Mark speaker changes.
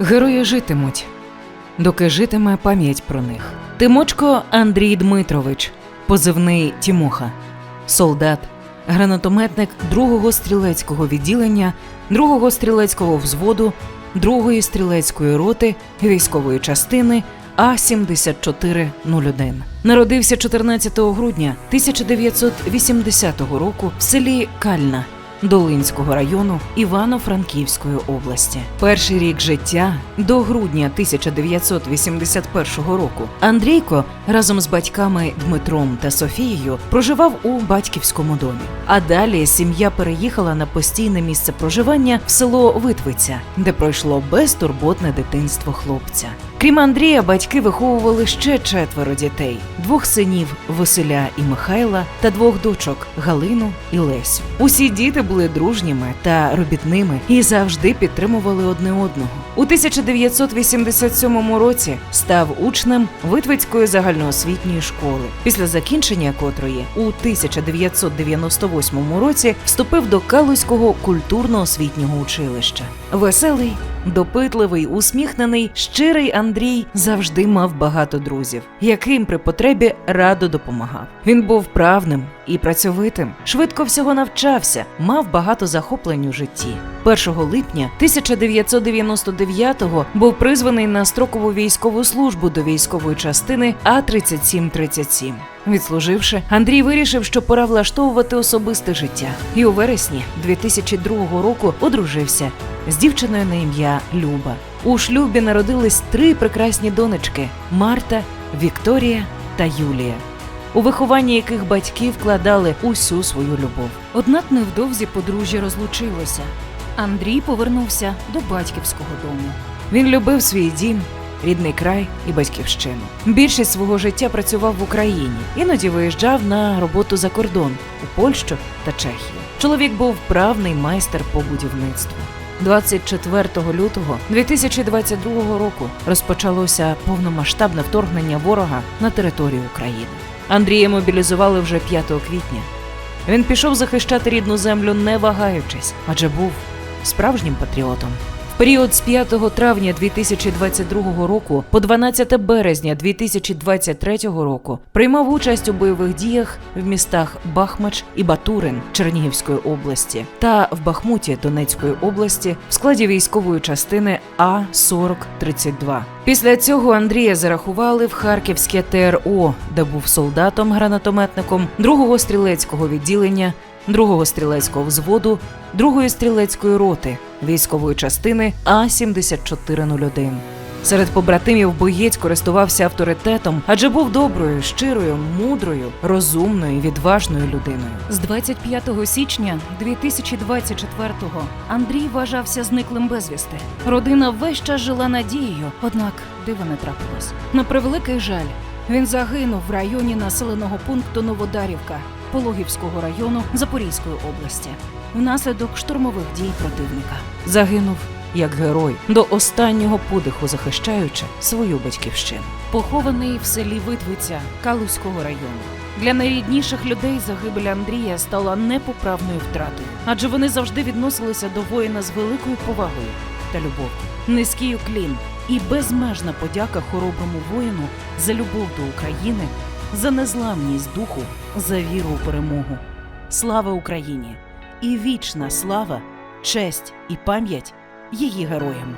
Speaker 1: Герої житимуть, доки житиме пам'ять про них. Тимочко Андрій Дмитрович, позивний Тімоха, солдат, гранатометник 2-го стрілецького відділення, 2-го стрілецького взводу, 2-ї стрілецької роти військової частини А-7401. Народився 14 грудня 1980 року в селі Кальна Долинського району Івано-Франківської області. Перший рік життя до грудня 1981 року Андрійко разом з батьками Дмитром та Софією проживав у батьківському домі. А далі сім'я переїхала на постійне місце проживання в село Витвиця, де пройшло безтурботне дитинство хлопця. Крім Андрія, батьки виховували ще четверо дітей: двох синів Василя і Михайла та двох дочок Галину і Лесю. Усі діти були дружніми та робітними і завжди підтримували одне одного. У 1987 році став учнем Витвицької загальноосвітньої школи, після закінчення котрої у 1998 році вступив до Калузького культурно-освітнього училища. Веселий, допитливий, усміхнений, щирий Андрій завжди мав багато друзів, яким при потребі радо допомагав. Він був правним і працьовитим, швидко всього навчався, мав багато захоплень у житті. 1 липня 1999-го був призваний на строкову військову службу до військової частини А-3737. Відслуживши, Андрій вирішив, що пора влаштовувати особисте життя, і у вересні 2002 року одружився з дівчиною на ім'я Люба. У шлюбі народились три прекрасні донечки: Марта, Вікторія та Юлія. У вихованні яких батьки вкладали усю свою любов. Однак невдовзі подружжя розлучилося. Андрій повернувся до батьківського дому. Він любив свій дім, рідний край і батьківщину. Більшість свого життя працював в Україні, іноді виїжджав на роботу за кордон у Польщу та Чехію. Чоловік був вправний майстер по будівництву. 24 лютого 2022 року розпочалося повномасштабне вторгнення ворога на територію України. Андрія мобілізували вже 5 квітня. Він пішов захищати рідну землю, не вагаючись, адже був справжнім патріотом. Період з 5 травня 2022 року по 12 березня 2023 року приймав участь у бойових діях в містах Бахмач і Батурин Чернігівської області та в Бахмуті Донецької області в складі військової частини А 4032 Після цього Андрія зарахували в Харківське ТРО, де був солдатом-гранатометником 2-го стрілецького відділення 2-го стрілецького взводу, 2-ї стрілецької роти військової частини А-7401. Серед побратимів боєць користувався авторитетом, адже був доброю, щирою, мудрою, розумною, відважною людиною. З 25 січня 2024-го Андрій вважався зниклим безвісти. Родина весь час жила надією, однак дива не трапилось. На превеликий жаль, він загинув в районі населеного пункту Новодарівка Пологівського району Запорізької області внаслідок штурмових дій противника. Загинув як герой до останнього подиху, захищаючи свою батьківщину. Похований в селі Витвиця Калузького району. Для найрідніших людей загибель Андрія стала непоправною втратою, адже вони завжди відносилися до воїна з великою повагою та любов'ю. Низький уклін і безмежна подяка хороброму воїну за любов до України, за незламність духу, за віру у перемогу. Слава Україні! І вічна слава, честь і пам'ять її героям.